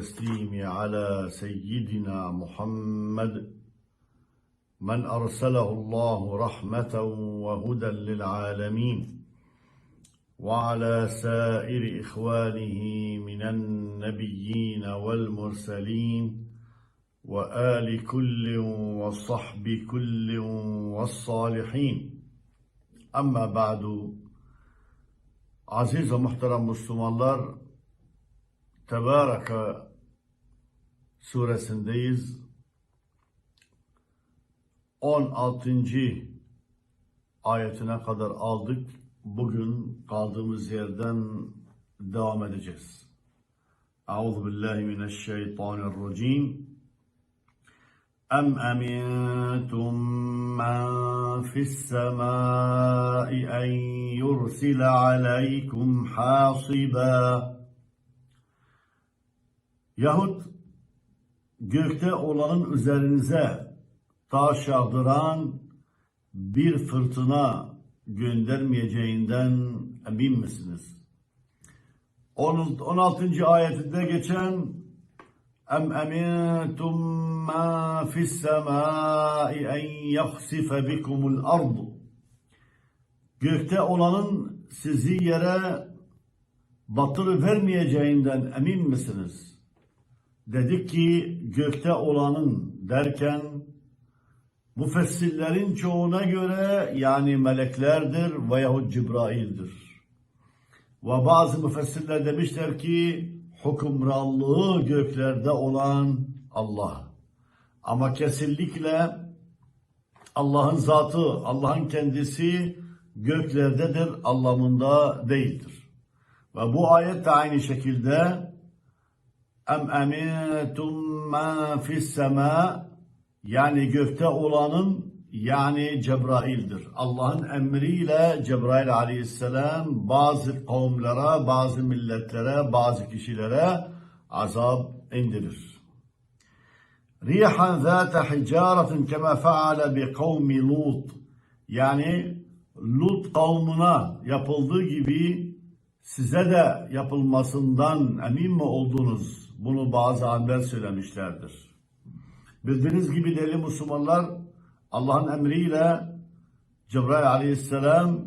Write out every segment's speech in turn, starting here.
التسليم على سيدنا محمد من أرسله الله رحمة وهدى للعالمين وعلى سائر إخوانه من النبيين والمرسلين وآل كل وصحب كل والصالحين. أما بعد Aziz ve muhterem Müslümanlar, Tebareke suresindeyiz. 16. ayetine kadar aldık. Bugün kaldığımız yerden devam edeceğiz. Euzu billahi mineşşeytanirracim. أم أمنتم من في السماء أن يرسل عليكم حاصبا Yahut gökte olanın üzerinize taş yağdıran bir fırtına göndermeyeceğinden emin misiniz? 16. ayetinde geçen Em emintum ma fis semai en yaksife bikumul ardu Gökte olanın sizi yere batırı vermeyeceğinden emin misiniz? Dedik ki gökte olanın derken müfessirlerin çoğuna göre yani meleklerdir veyahut Cibrail'dir. Ve bazı müfessirler demişler ki hükümranlığı göklerde olan Allah. Ama kesinlikle Allah'ın zatı, Allah'ın kendisi göklerdedir anlamında değildir. Ve bu ayet de aynı şekilde em emintum ma fis sema yani gökte olanın yani Cebrail'dir. Allah'ın emriyle Cebrail aleyhisselam bazı kavimlere, bazı milletlere, bazı kişilere azap indirir. Rihan zâte hicaretin kema feale bi kavmi Lut. Yani Lut kavmına yapıldığı gibi size de yapılmasından emin mi oldunuz? Bunu bazı alimler söylemişlerdir. Bildiğiniz gibi değerli Müslümanlar Allah'ın emriyle Cebrail aleyhisselam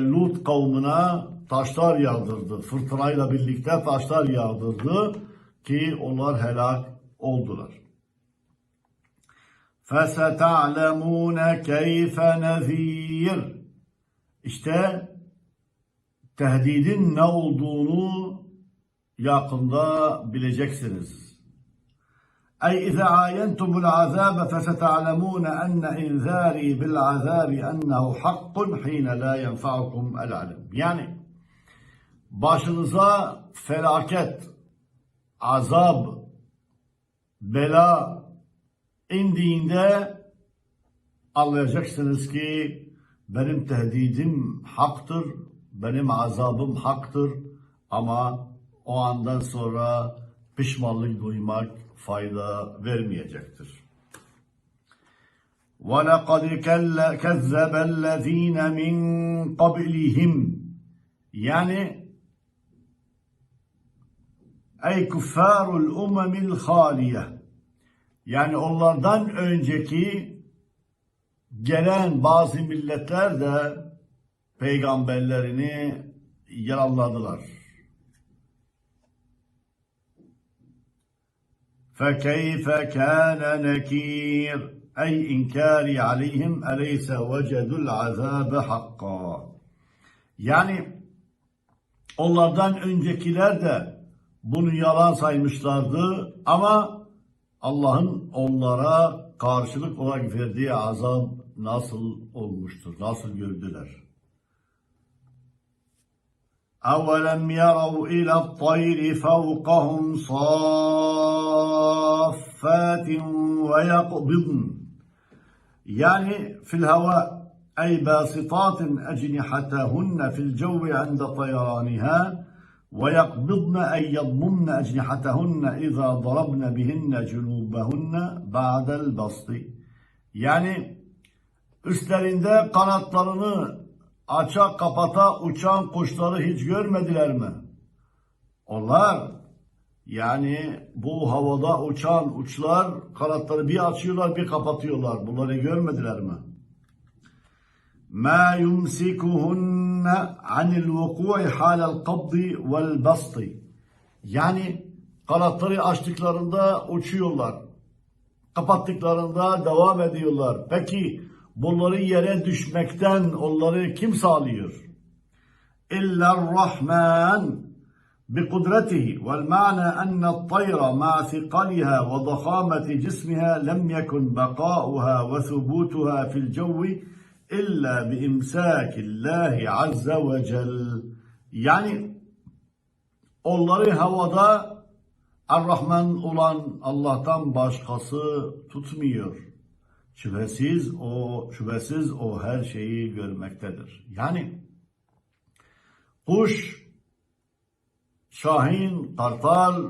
Lut kavmine taşlar yağdırdı. Fırtınayla birlikte taşlar yağdırdı ki onlar helak oldular. فَسَتَعْلَمُونَ كَيْفَ نَذ۪يرٌ İşte tehdidin ne olduğunu yakında bileceksiniz. Ey izâ âyentumul azâbe feseta'lemûne enne inzâri bil azâbi ennehu hakkun hîne lâ yenfa'ukum el alim. Yani başınıza felaket, azab, bela indiğinde anlayacaksınız ki benim tehdidim haktır, benim azabım haktır ama o andan sonra pişmanlık duymak fayda vermeyecektir. وَلَقَدْ كَذَّبَ الَّذ۪ينَ مِنْ قَبْلِهِمْ Yani ey kuffarul umemil haliye yani onlardan önceki gelen bazı milletler de peygamberlerini yalanladılar. فكيف كان نكير أي إنكاري عليهم أليس وجدوا العذاب حقا Yani onlardan öncekiler de bunu yalan saymışlardı ama Allah'ın onlara karşılık olarak verdiği azap nasıl olmuştur, nasıl gördüler? أولم يروا إلى الطير فوقهم صافات ويقبضن يعني في الهواء أي باسطات أجنحتهن في الجو عند طيرانها ويقبضن أي يضمن أجنحتهن إذا ضربن بهن جنوبهن بعد البسط. يعني üstlerinde kanatlarını aça kapata uçan kuşları hiç görmediler mi? Onlar yani bu havada uçan uçlar kanatları bir açıyorlar bir kapatıyorlar. Bunları görmediler mi? Yumsikuhunne anil vuku'i halal kabdi vel basti. Yani kanatları açtıklarında uçuyorlar. Kapattıklarında devam ediyorlar. Peki Bunları yere düşmekten onları kim sağlıyor? İlla Rahman bi kudretihi vel ma'na enne tayra ma thiqaliha ve dahamati cismiha lem yekun bekauha ve thubutuha fil cevvi illa bi imsakillahi azze ve cel. Yani onları havada Er-Rahman olan Allah'tan başkası tutmuyor. Şüphesiz o şüphesiz o her şeyi görmektedir. Yani kuş, şahin, kartal,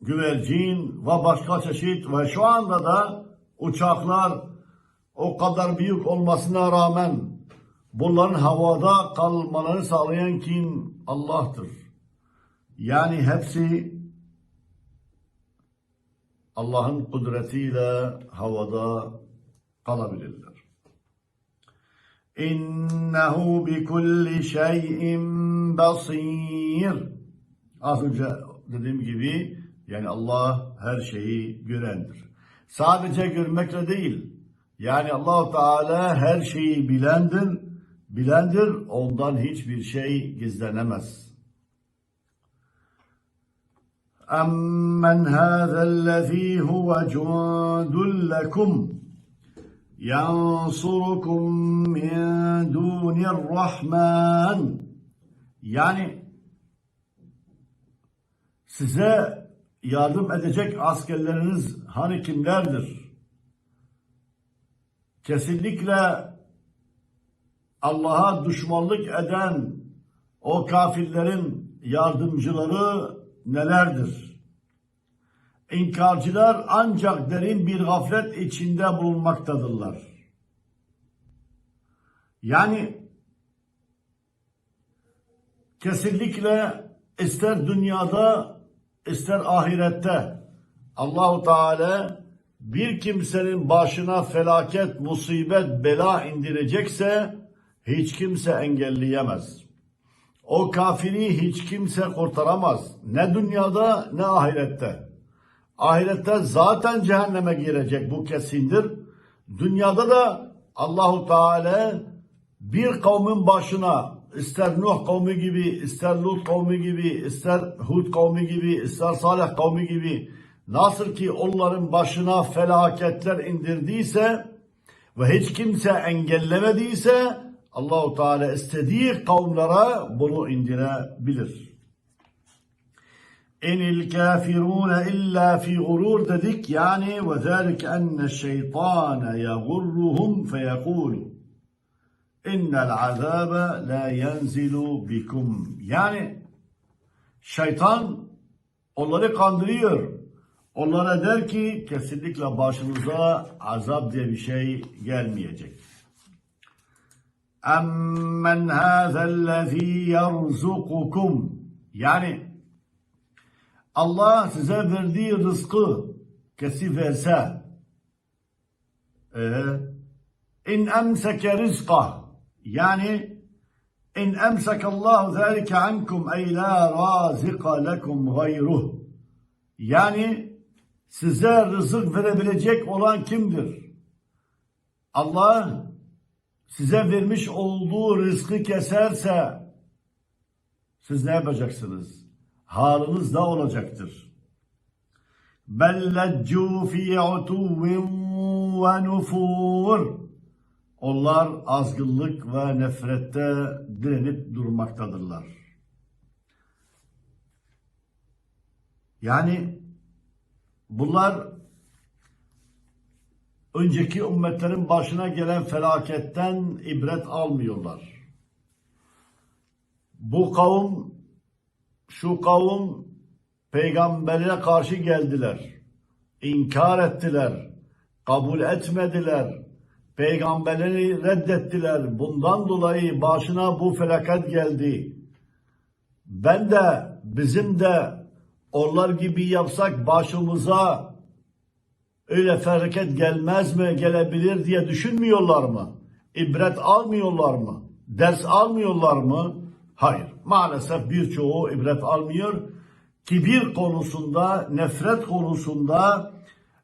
güvercin ve başka çeşit ve şu anda da uçaklar o kadar büyük olmasına rağmen bunların havada kalmalarını sağlayan kim? Allah'tır. Yani hepsi Allah'ın kudretiyle havada kalabilirler. İnnehu bi kulli şeyin basir. Az önce dediğim gibi yani Allah her şeyi görendir. Sadece görmekle değil. Yani Allahu Teala her şeyi bilendir. Bilendir. Ondan hiçbir şey gizlenemez. Emmen hâzellezî huve cundul lekum yansurukum min dunirrahman yani size yardım edecek askerleriniz hani kimlerdir? Kesinlikle Allah'a düşmanlık eden o kafirlerin yardımcıları nelerdir? İnkarcılar ancak derin bir gaflet içinde bulunmaktadırlar. Yani kesinlikle ister dünyada ister ahirette Allahu Teala bir kimsenin başına felaket, musibet, bela indirecekse hiç kimse engelleyemez. O kafiri hiç kimse kurtaramaz. Ne dünyada ne ahirette. Ahirette zaten cehenneme girecek bu kesindir. Dünyada da Allahu Teala bir kavmin başına ister Nuh kavmi gibi, ister Lut kavmi gibi, ister Hud kavmi gibi, ister Salih kavmi gibi nasıl ki onların başına felaketler indirdiyse ve hiç kimse engellemediyse Allahu Teala istediği kavimlere bunu indirebilir. Enil kafirun illa fi gurur dedik yani ve zalike enne şeytane yagurruhum feyekulu innel azabe la yenzilu bikum yani şeytan onları kandırıyor. Onlara der ki kesinlikle başınıza azap diye bir şey gelmeyecek. Emmen hâzellezî yerzukukum. Yani Allah size verdiği rızkı kesip verse ee, in emseke rizkah yani in emsekallahu zâlike ankum ey la razika lekum gayruh yani size rızık verebilecek olan kimdir? Allah size vermiş olduğu rızkı keserse siz ne yapacaksınız? Halınız ne olacaktır? Belleccu fi utuvin ve nufur. Onlar azgınlık ve nefrette direnip durmaktadırlar. Yani bunlar önceki ümmetlerin başına gelen felaketten ibret almıyorlar. Bu kavim, şu kavim peygamberine karşı geldiler. İnkar ettiler. Kabul etmediler. Peygamberleri reddettiler. Bundan dolayı başına bu felaket geldi. Ben de bizim de onlar gibi yapsak başımıza öyle felaket gelmez mi, gelebilir diye düşünmüyorlar mı? İbret almıyorlar mı? Ders almıyorlar mı? Hayır. Maalesef birçoğu ibret almıyor. Kibir konusunda, nefret konusunda,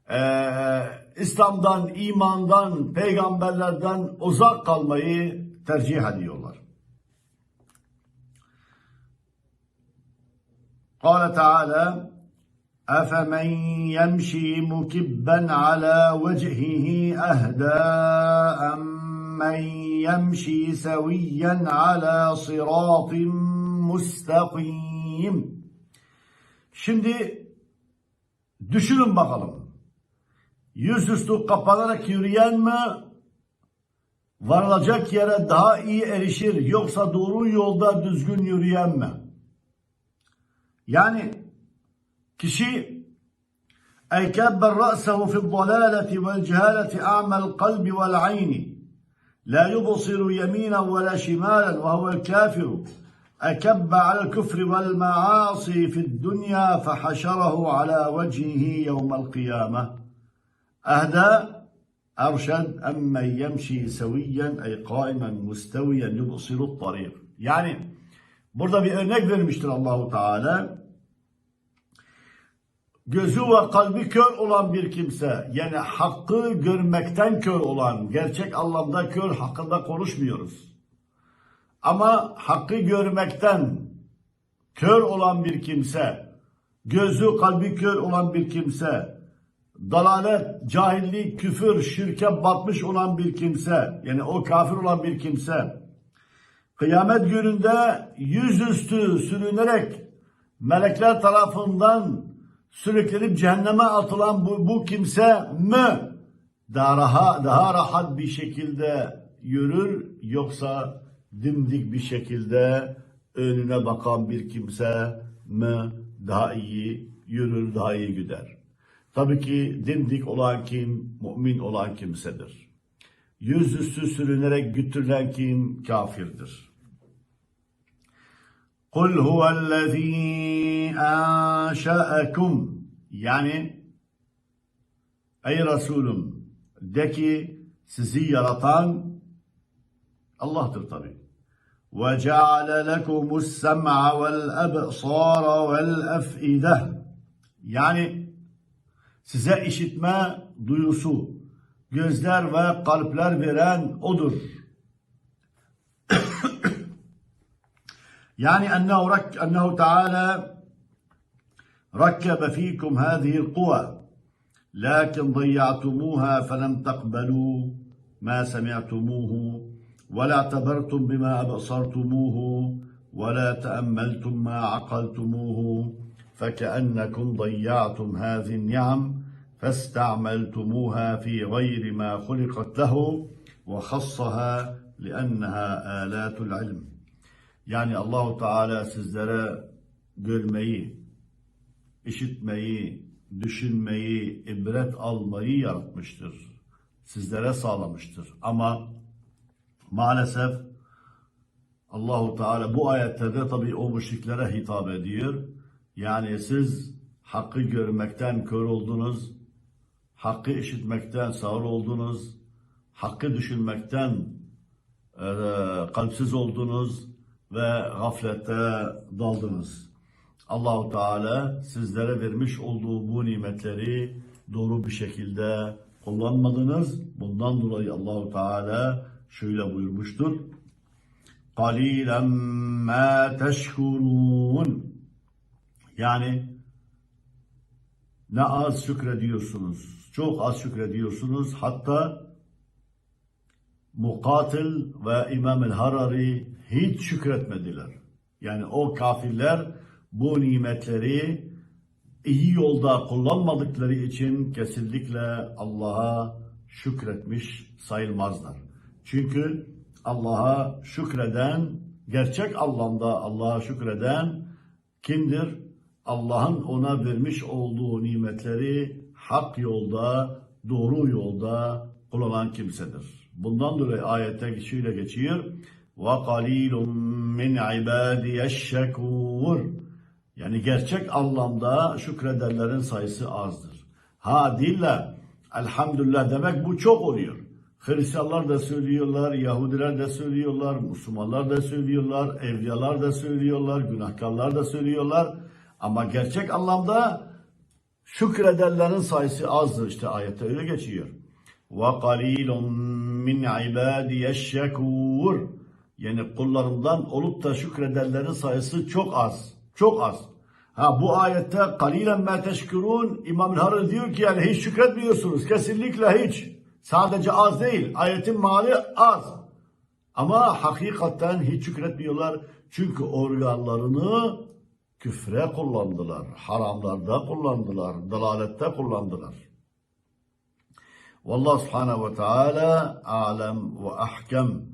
eee, İslam'dan, imandan, peygamberlerden uzak kalmayı tercih ediyorlar. قال تعالى أفمن يمشي مكبا على وجهه أهدى أمن يمشي سويا على صراط مستقيم Şimdi düşünün bakalım. Yüzüstü kapanarak yürüyen mi varılacak yere daha iyi erişir yoksa doğru yolda düzgün yürüyen mi? Yani kişi أي كبر رأسه في الضلالة والجهالة أعمى القلب والعين لا يبصر يمينا ولا شمالا وهو الكافر. أكب على الكفر والمعاصي في الدنيا فحشره على وجهه يوم القيامة. أهدى أرشد أمن يمشي سويا أي قائما مستويا يبصر الطريق. يعني Burada bir örnek Allahu Teala. Gözü ve kalbi kör olan bir kimse, yani hakkı görmekten kör olan, gerçek anlamda kör hakkında konuşmuyoruz. Ama hakkı görmekten kör olan bir kimse, gözü kalbi kör olan bir kimse, dalalet, cahillik, küfür, şirke batmış olan bir kimse, yani o kafir olan bir kimse, kıyamet gününde yüzüstü sürünerek melekler tarafından sürüklenip cehenneme atılan bu, bu kimse mi daha rahat, daha rahat bir şekilde yürür yoksa dimdik bir şekilde önüne bakan bir kimse mi daha iyi yürür, daha iyi gider. Tabii ki dimdik olan kim? Mümin olan kimsedir. Yüzüstü sürünerek götürülen kim? Kafirdir. Kul huvellezî anşa'akum yani ey Resulüm de ki sizi yaratan Allah'tır tabi. Ve ceale lekumus sem'a vel ebsara vel ef'ide yani size işitme duyusu, gözler ve kalpler veren odur. يعني أنه, رك أنه تعالى ركب فيكم هذه القوى لكن ضيعتموها فلم تقبلوا ما سمعتموه ولا اعتبرتم بما أبصرتموه ولا تأملتم ما عقلتموه فكأنكم ضيعتم هذه النعم فاستعملتموها في غير ما خلقت له وخصها لأنها آلات العلم. Yani Allahu Teala sizlere görmeyi, işitmeyi, düşünmeyi, ibret almayı yaratmıştır. Sizlere sağlamıştır. Ama maalesef Allahu Teala bu ayetlerde tabii o müşriklere hitap ediyor. Yani siz hakkı görmekten kör oldunuz, hakkı işitmekten sağır oldunuz, hakkı düşünmekten e, kalpsiz oldunuz ve gaflette daldınız. Allahu Teala sizlere vermiş olduğu bu nimetleri doğru bir şekilde kullanmadınız. Bundan dolayı Allahu Teala şöyle buyurmuştur. قَلِيلًا مَا تَشْكُرُونَ Yani ne az şükrediyorsunuz. Çok az şükrediyorsunuz. Hatta Mukatil ve İmam el Harari hiç şükretmediler. Yani o kafirler bu nimetleri iyi yolda kullanmadıkları için kesinlikle Allah'a şükretmiş sayılmazlar. Çünkü Allah'a şükreden, gerçek anlamda Allah'a şükreden kimdir? Allah'ın ona vermiş olduğu nimetleri hak yolda, doğru yolda kullanan kimsedir. Bundan dolayı ayette şöyle geçiyor. وَقَلِيلٌ مِّنْ عِبَادِيَ الشَّكُورِ Yani gerçek anlamda şükredenlerin sayısı azdır. Ha dille elhamdülillah demek bu çok oluyor. Hristiyanlar da söylüyorlar, Yahudiler de söylüyorlar, Müslümanlar da söylüyorlar, evliyalar da söylüyorlar, günahkarlar da söylüyorlar. Ama gerçek anlamda şükredenlerin sayısı azdır işte ayette öyle geçiyor. وَقَلِيلٌ مِّنْ عِبَادِيَ الشَّكُورِ yani kullarımdan olup da şükredenlerin sayısı çok az. Çok az. Ha bu ayette kalilen me teşkürun İmam Harri diyor ki yani hiç şükretmiyorsunuz. Kesinlikle hiç. Sadece az değil. Ayetin mali az. Ama hakikaten hiç şükretmiyorlar. Çünkü organlarını küfre kullandılar. Haramlarda kullandılar. Dalalette kullandılar. Vallahu subhanehu ve teala alem ve ahkem.